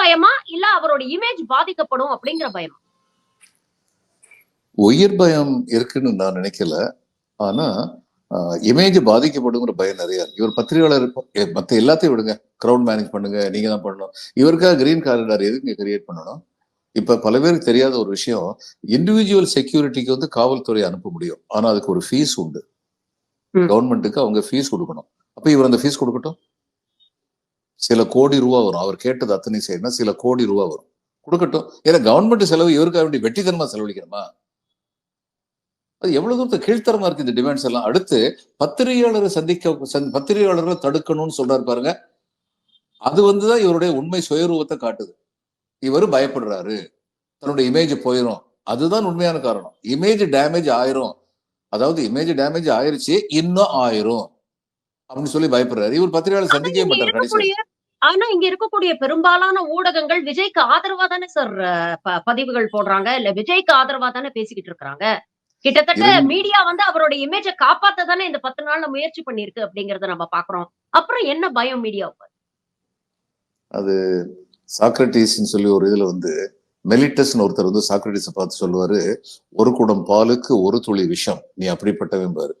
பயமா இல்ல அவரோட இமேஜ் பாதிக்கப்படும் அப்படிங்கிற பயமா? உயிர் பயம் இருக்குன்னு நான் நினைக்கல. ஆனா இமேஜ் பாதிக்கப்படுங்கிற பயம் நிறைய. இவர் பத்திரிகையாளர் மத்த எல்லாத்தையும் விடுங்க. கிரௌட் மேனேஜ் பண்ணுங்க நீங்க தான் பண்ணணும். இவருக்காக கிரீன் காரிடார் எதுக்கு கிரியேட் பண்ணணும்? இப்ப பல பேருக்கு தெரியாத ஒரு விஷயம் இண்டிவிஜுவல் செக்யூரிட்டிக்கு வந்து காவல்துறை அனுப்ப முடியும். ஆனா அதுக்கு ஒரு ஃபீஸ் உண்டு. கவர்மெண்ட்டுக்கு அவங்க ஃபீஸ் கொடுக்கணும். அப்ப இவர் அந்த ஃபீஸ் கொடுக்கட்டும்? சில கோடி ரூபா வரும். அவர் கேட்டது அத்தனை செய்யணும் சில கோடி ரூபா வரும். கொடுக்கட்டும். ஏன்னா கவர்மெண்ட் செலவு இவருக்காக வேண்டி வெட்டித்தனமா செலவழிக்கணுமா? அது எவ்வளவு தூரத்து கீழ்த்தரமா இருக்கு இந்த டிமாண்ட்ஸ் எல்லாம். அடுத்து பத்திரிகையாளரை சந்திக்க சந்தி- பத்திரிகையாளர்களை தடுக்கணும்னு சொல்றாரு பாருங்க. அது வந்துதான் இவருடைய உண்மை சுயரூபத்தை காட்டுது. இவர் பயப்படுறாரு. தன்னுடைய இமேஜ் போயிடும் அதுதான் உண்மையான காரணம். இமேஜ் டேமேஜ் ஆயிரும். அதாவது இமேஜ் டேமேஜ் ஆயிருச்சு இன்னும் ஆயிரும். அப்படின்னு சொல்லி பயப்படுறாரு. இவர் பத்திரிகையாளர் சந்திக்கவே மாட்டார் கடைசி ஆனா இங்க இருக்கக்கூடிய பெரும்பாலான ஊடகங்கள் விஜய்க்கு ஆதரவா தானே சார் பதிவுகள் போடுறாங்க. இல்ல விஜய்க்கு ஆதரவா தானே பேசிக்கிட்டு இருக்காங்க. கிட்டத்தட்ட மீடியா வந்து அவரோட இமேஜ காப்பாத்த தானே இந்த பத்து நாள்ல முயற்சி பண்ணிருக்கு அப்படிங்கறத நம்ம பாக்குறோம். அப்புறம் என்ன பயம் மீடியாவுக்கு சாக்ரட்டிஸ்ன்னு சொல்லி ஒரு இதுல வந்து மெலிட்டஸ்னு ஒருத்தர் வந்து சாக்ரட்டிஸை பார்த்து சொல்லுவாரு ஒரு குடம் பாலுக்கு ஒரு துளி விஷம். நீ அப்படிப்பட்டவன் பாரு.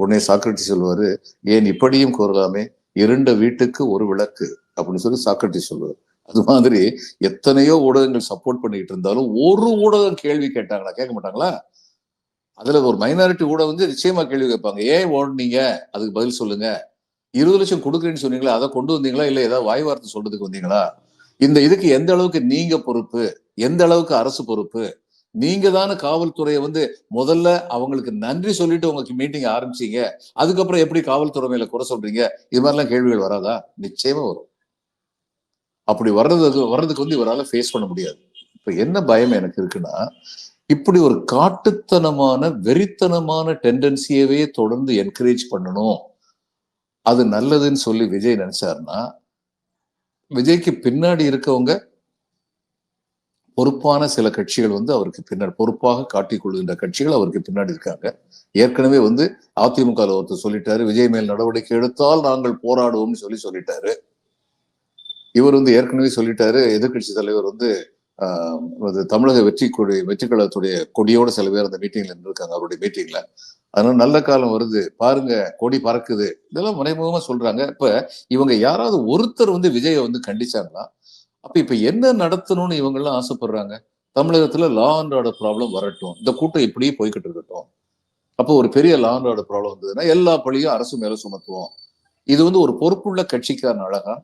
உடனே சாக்ரட்டிஸ் சொல்லுவாரு ஏன் இப்படியும் கூறலாமே இருண்ட வீட்டுக்கு ஒரு விளக்கு. அப்படின்னு சொல்லி சாக்ரட்டிஸ் சொல்லுவார். அது மாதிரி எத்தனையோ ஊடகங்கள் சப்போர்ட் பண்ணிட்டு இருந்தாலும் ஒரு ஊடகம் கேள்வி கேட்டாங்களா? கேட்க மாட்டாங்களா? அதுல ஒரு மைனாரிட்டி ஊடகம் வந்து நிச்சயமா கேள்வி கேட்பாங்க. ஏன் ஓடுனீங்க? அதுக்கு பதில் சொல்லுங்க. இருபது லட்சம் கொடுக்குறேன்னு சொன்னீங்களா? அதை கொண்டு வந்தீங்களா? இல்ல ஏதாவது வாய் வார்த்தை சொல்றதுக்கு வந்தீங்களா? இந்த இதுக்கு எந்த அளவுக்கு நீங்க பொறுப்பு? எந்த அளவுக்கு அரசு பொறுப்பு? நீங்க தானே காவல்துறையை வந்து முதல்ல அவங்களுக்கு நன்றி சொல்லிட்டு உங்களுக்கு மீட்டிங் ஆரம்பிச்சீங்க. அதுக்கப்புறம் எப்படி காவல்துறை மேல குறை சொல்றீங்க? இது மாதிரிலாம் கேள்விகள் வராதா? நிச்சயமா வரும். அப்படி வர்றது வர்றதுக்கு வந்து இவரால் ஃபேஸ் பண்ண முடியாது. இப்போ என்ன பயம் எனக்கு இருக்குன்னா இப்படி ஒரு காட்டுத்தனமான வெறித்தனமான டெண்டன்சியவே தொடர்ந்து என்கரேஜ் பண்ணணும். அது நல்லதுன்னு சொல்லி விஜய் நினைச்சாருன்னா விஜய்க்கு பின்னாடி இருக்கவங்க பொறுப்பான சில கட்சிகள் வந்து அவருக்கு பின்னாடி பொறுப்பாக காட்டிக் கொள்கின்ற கட்சிகள் அவருக்கு பின்னாடி இருக்காங்க. ஏற்கனவே வந்து அதிமுக ஒருத்தர் சொல்லிட்டாரு விஜய் மேல் நடவடிக்கை எடுத்தால் நாங்கள் போராடுவோம்னு சொல்லி சொல்லிட்டாரு. இவர் வந்து ஏற்கனவே சொல்லிட்டாரு எதிர்க்கட்சி தலைவர் வந்து ஆஹ், அது தமிழக வெற்றி கொடி வெற்றி கழகத்துடைய கொடியோட சில பேர் அந்த மீட்டிங்ல இருந்திருக்காங்க அவருடைய மீட்டிங்ல அதனால நல்ல காலம் வருது. பாருங்க கொடி பறக்குது. இதெல்லாம் மறைமுகமா சொல்றாங்க. இப்ப இவங்க யாராவது ஒருத்தர் வந்து விஜயை வந்து கண்டிச்சாங்களா? அப்ப இப்ப என்ன நடத்தணும்னு இவங்க எல்லாம் ஆசைப்படுறாங்க? தமிழகத்துல லா அண்ட் ஆர்டர் ப்ராப்ளம் வரட்டும். இந்த கூட்டம் இப்படியே போய்கிட்டு இருக்கட்டும். அப்போ ஒரு பெரிய லா அண்ட் ஆர்டர் ப்ராப்ளம் வந்ததுன்னா எல்லா பழியும் அரசு மேல சுமத்துவோம். இது வந்து ஒரு பொறுப்புள்ள கட்சிக்கான அழகா